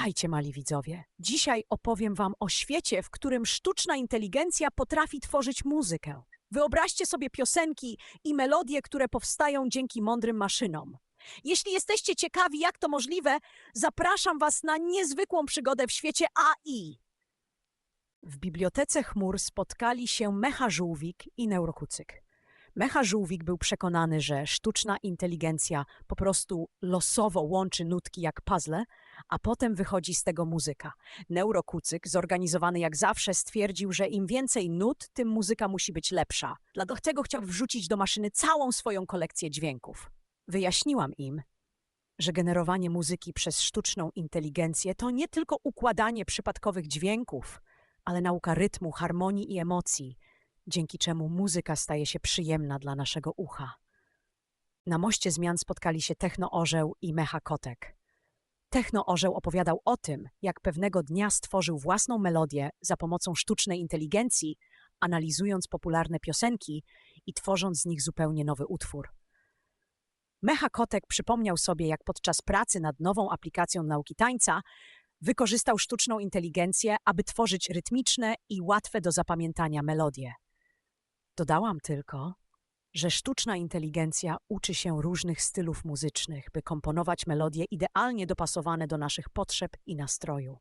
Witajcie, mali widzowie. Dzisiaj opowiem Wam o świecie, w którym sztuczna inteligencja potrafi tworzyć muzykę. Wyobraźcie sobie piosenki i melodie, które powstają dzięki mądrym maszynom. Jeśli jesteście ciekawi, jak to możliwe, zapraszam Was na niezwykłą przygodę w świecie AI. W bibliotece chmur spotkali się Mecha Żółwik i Neurokucyk. Mecha Żółwik był przekonany, że sztuczna inteligencja po prostu losowo łączy nutki jak puzzle, a potem wychodzi z tego muzyka. Neurokucyk, zorganizowany jak zawsze, stwierdził, że im więcej nut, tym muzyka musi być lepsza. Dlatego chciał wrzucić do maszyny całą swoją kolekcję dźwięków. Wyjaśniłam im, że generowanie muzyki przez sztuczną inteligencję to nie tylko układanie przypadkowych dźwięków, ale nauka rytmu, harmonii i emocji, dzięki czemu muzyka staje się przyjemna dla naszego ucha. Na moście zmian spotkali się Techno-Orzeł i Mecha Kotek. Techno-Orzeł opowiadał o tym, jak pewnego dnia stworzył własną melodię za pomocą sztucznej inteligencji, analizując popularne piosenki i tworząc z nich zupełnie nowy utwór. Mecha Kotek przypomniał sobie, jak podczas pracy nad nową aplikacją nauki tańca wykorzystał sztuczną inteligencję, aby tworzyć rytmiczne i łatwe do zapamiętania melodie. Dodałam tylko, że sztuczna inteligencja uczy się różnych stylów muzycznych, by komponować melodie idealnie dopasowane do naszych potrzeb i nastroju.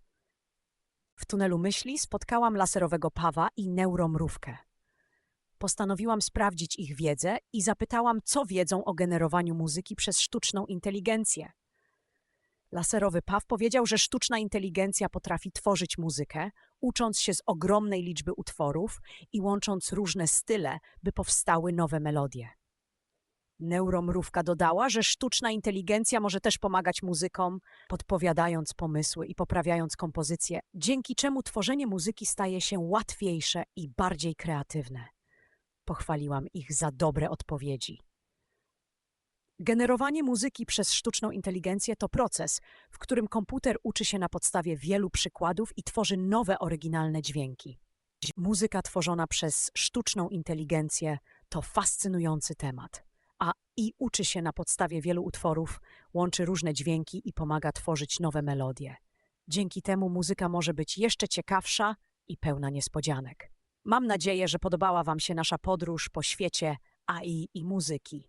W tunelu myśli spotkałam laserowego pawa i neuromrówkę. Postanowiłam sprawdzić ich wiedzę i zapytałam, co wiedzą o generowaniu muzyki przez sztuczną inteligencję. Laserowy paw powiedział, że sztuczna inteligencja potrafi tworzyć muzykę, ucząc się z ogromnej liczby utworów i łącząc różne style, by powstały nowe melodie. Neuromrówka dodała, że sztuczna inteligencja może też pomagać muzykom, podpowiadając pomysły i poprawiając kompozycję, dzięki czemu tworzenie muzyki staje się łatwiejsze i bardziej kreatywne. Pochwaliłam ich za dobre odpowiedzi. Generowanie muzyki przez sztuczną inteligencję to proces, w którym komputer uczy się na podstawie wielu przykładów i tworzy nowe, oryginalne dźwięki. Muzyka tworzona przez sztuczną inteligencję to fascynujący temat. A i uczy się na podstawie wielu utworów, łączy różne dźwięki i pomaga tworzyć nowe melodie. Dzięki temu muzyka może być jeszcze ciekawsza i pełna niespodzianek. Mam nadzieję, że podobała Wam się nasza podróż po świecie AI i muzyki.